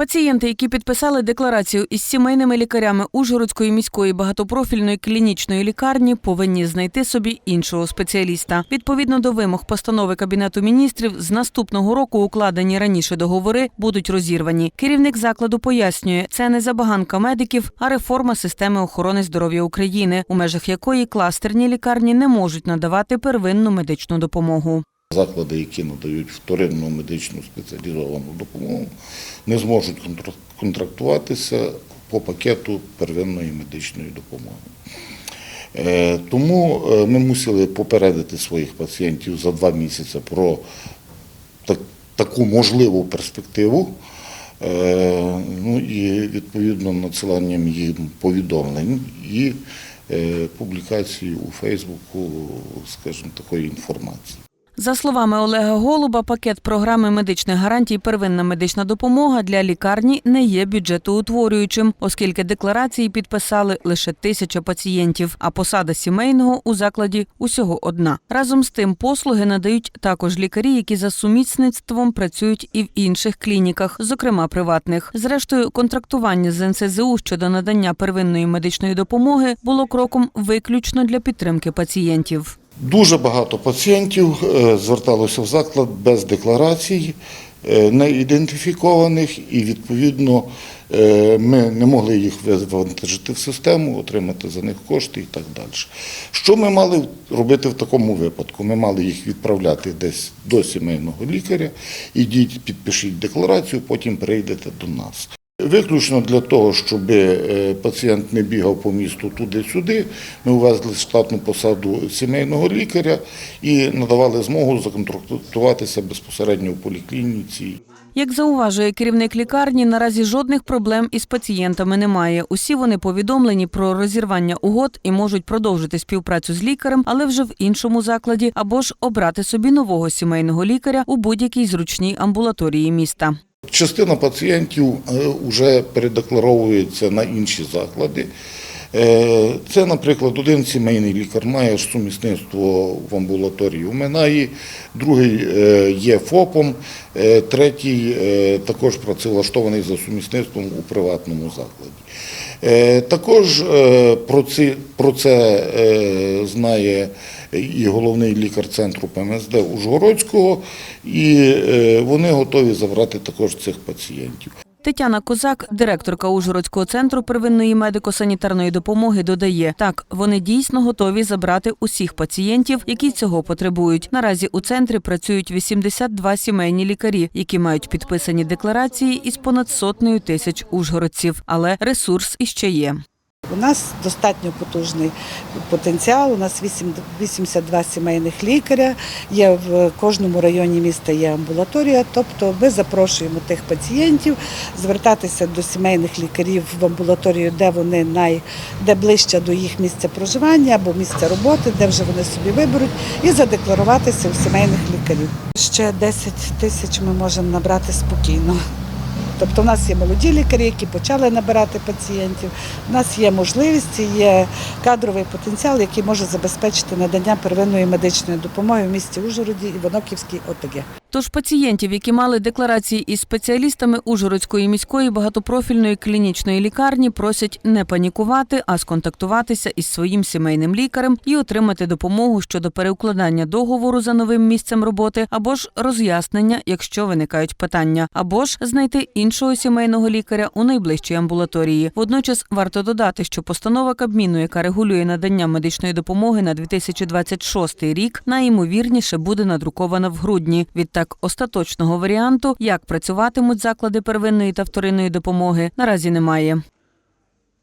Пацієнти, які підписали декларацію із сімейними лікарями Ужгородської міської багатопрофільної клінічної лікарні, повинні знайти собі іншого спеціаліста. Відповідно до вимог постанови Кабінету міністрів, з наступного року укладені раніше договори будуть розірвані. Керівник закладу пояснює, це не забаганка медиків, а реформа системи охорони здоров'я України, у межах якої кластерні лікарні не можуть надавати первинну медичну допомогу. Заклади, які надають вторинну медичну спеціалізовану допомогу, не зможуть контрактуватися по пакету первинної медичної допомоги. Е, Тому е, ми мусили попередити своїх пацієнтів за два місяці про таку можливу перспективу. Е, Ну і відповідно надсиланням їм повідомлень і публікації у Фейсбуку, скажімо, такої інформації. За словами Олега Голуба, пакет програми медичних гарантій первинна медична допомога для лікарні не є бюджетоутворюючим, оскільки декларації підписали лише тисяча пацієнтів, а посада сімейного у закладі усього одна. Разом з тим послуги надають також лікарі, які за сумісництвом працюють і в інших клініках, зокрема приватних. Зрештою, контрактування з НСЗУ щодо надання первинної медичної допомоги було кроком виключно для підтримки пацієнтів. Дуже багато пацієнтів е, зверталося в заклад без декларацій, е, не ідентифікованих, і відповідно е, ми не могли їх вивантажити в систему, отримати за них кошти і так далі. Що ми мали робити в такому випадку? Ми мали їх відправляти десь до сімейного лікаря, ідіть, підпишіть декларацію, потім прийдете до нас. Виключно для того, щоб е, пацієнт не бігав по місту туди-сюди, ми ввезли штатну посаду сімейного лікаря і надавали змогу законтрактуватися безпосередньо в поліклініці. Як зауважує керівник лікарні, наразі жодних проблем із пацієнтами немає. Усі вони повідомлені про розірвання угод і можуть продовжити співпрацю з лікарем, але вже в іншому закладі, або ж обрати собі нового сімейного лікаря у будь-якій зручній амбулаторії міста. Частина пацієнтів вже передекларовується на інші заклади. Е, Це, наприклад, один сімейний лікар має сумісництво в амбулаторії у Минаї, другий е, є ФОПом, е, третій е, також працевлаштований за сумісництвом у приватному закладі. Е, Також е, про це, е, знає і головний лікар центру ПМСД Ужгородського, і е, вони готові забрати також цих пацієнтів. Тетяна Козак, директорка Ужгородського центру первинної медико-санітарної допомоги, додає: так, вони дійсно готові забрати усіх пацієнтів, які цього потребують. Наразі у центрі працюють 82 сімейні лікарі, які мають підписані декларації із понад сотнею тисяч ужгородців. Але ресурс іще є. У нас достатньо потужний потенціал. У нас 8 82 сімейних лікаря. Є в кожному районі міста є амбулаторія. Тобто ми запрошуємо тих пацієнтів звертатися до сімейних лікарів в амбулаторію, де вони най де ближче до їх місця проживання або місця роботи, де вже вони собі виберуть, і задекларуватися у сімейних лікарів. Ще 10 тисяч ми можемо набрати спокійно. Тобто, в нас є молоді лікарі, які почали набирати пацієнтів. У нас є можливість, є кадровий потенціал, який може забезпечити надання первинної медичної допомоги в місті Ужгороді і Воноківській ОТГ. Тож пацієнтів, які мали декларації із спеціалістами Ужгородської міської багатопрофільної клінічної лікарні, просять не панікувати, а сконтактуватися із своїм сімейним лікарем і отримати допомогу щодо переукладання договору за новим місцем роботи, або ж роз'яснення, якщо виникають питання, або ж знайти іншого сімейного лікаря у найближчій амбулаторії. Водночас варто додати, що постанова Кабміну, яка регулює надання медичної допомоги на 2026 рік, найімовірніше буде надрукована в грудні. Відтак остаточного варіанту, як працюватимуть заклади первинної та вторинної допомоги, наразі немає.